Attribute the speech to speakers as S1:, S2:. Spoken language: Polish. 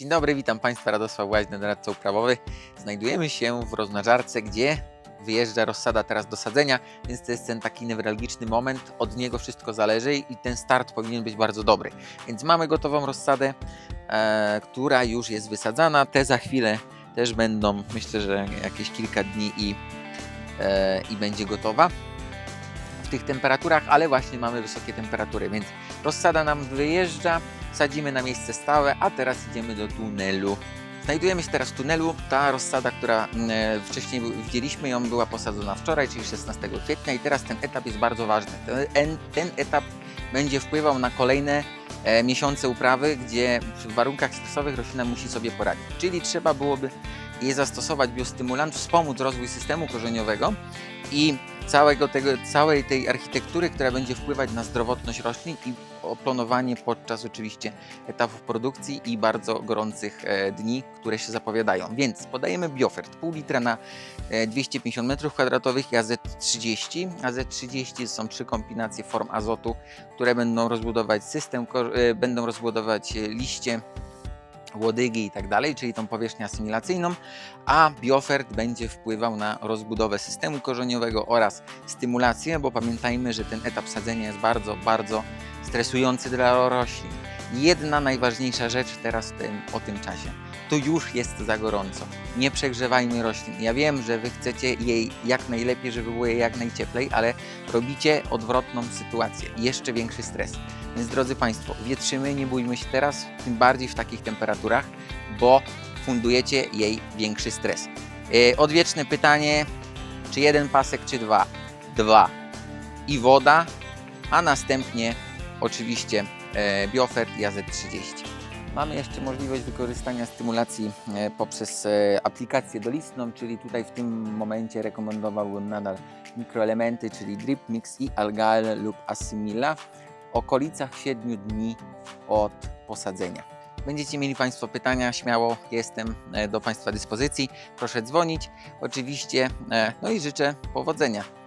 S1: Dzień dobry, witam Państwa, Radosław Łaźny, doradca uprawowy. Znajdujemy się w rozmnażarce, gdzie wyjeżdża rozsada teraz do sadzenia, więc to jest ten taki newralgiczny moment, od niego wszystko zależy i ten start powinien być bardzo dobry. Więc mamy gotową rozsadę, e, która już jest wysadzana. Te za chwilę też będą, myślę, że jakieś kilka dni i, e, i będzie gotowa w tych temperaturach, ale właśnie mamy wysokie temperatury, więc rozsada nam wyjeżdża, sadzimy na miejsce stałe, a teraz idziemy do tunelu. Znajdujemy się teraz w tunelu. Ta rozsada, która e, wcześniej widzieliśmy, ją była posadzona wczoraj, czyli 16 kwietnia i teraz ten etap jest bardzo ważny. Ten, ten etap będzie wpływał na kolejne e, miesiące uprawy, gdzie w warunkach stresowych roślina musi sobie poradzić. Czyli trzeba byłoby je zastosować biostymulant, wspomóc rozwój systemu korzeniowego i całego tego, całej tej architektury, która będzie wpływać na zdrowotność roślin i oplonowanie podczas oczywiście etapów produkcji i bardzo gorących e, dni, które się zapowiadają. Więc podajemy biofert pół litra na e, 250 m2 i AZ30. AZ30 są trzy kombinacje form azotu, które będą rozbudować system, e, będą rozbudować e, liście, łodygi i tak dalej, czyli tą powierzchnię asymilacyjną, a biofert będzie wpływał na rozbudowę systemu korzeniowego oraz stymulację, bo pamiętajmy, że ten etap sadzenia jest bardzo, bardzo stresujący dla roślin. Jedna najważniejsza rzecz teraz tym, o tym czasie. To już jest za gorąco. Nie przegrzewajmy roślin. Ja wiem, że Wy chcecie jej jak najlepiej, żeby było jej jak najcieplej, ale robicie odwrotną sytuację. Jeszcze większy stres. Więc drodzy Państwo, wietrzymy, nie bójmy się teraz, tym bardziej w takich temperaturach, bo fundujecie jej większy stres. Yy, odwieczne pytanie, czy jeden pasek, czy dwa? Dwa. I woda, a następnie oczywiście e, Biofert i AZ30. Mamy jeszcze możliwość wykorzystania stymulacji e, poprzez e, aplikację dolistną, czyli tutaj w tym momencie rekomendowałbym nadal mikroelementy, czyli Drip Mix i Algal lub Assimila w okolicach 7 dni od posadzenia. Będziecie mieli Państwo pytania, śmiało jestem e, do Państwa dyspozycji. Proszę dzwonić, oczywiście, no i życzę powodzenia.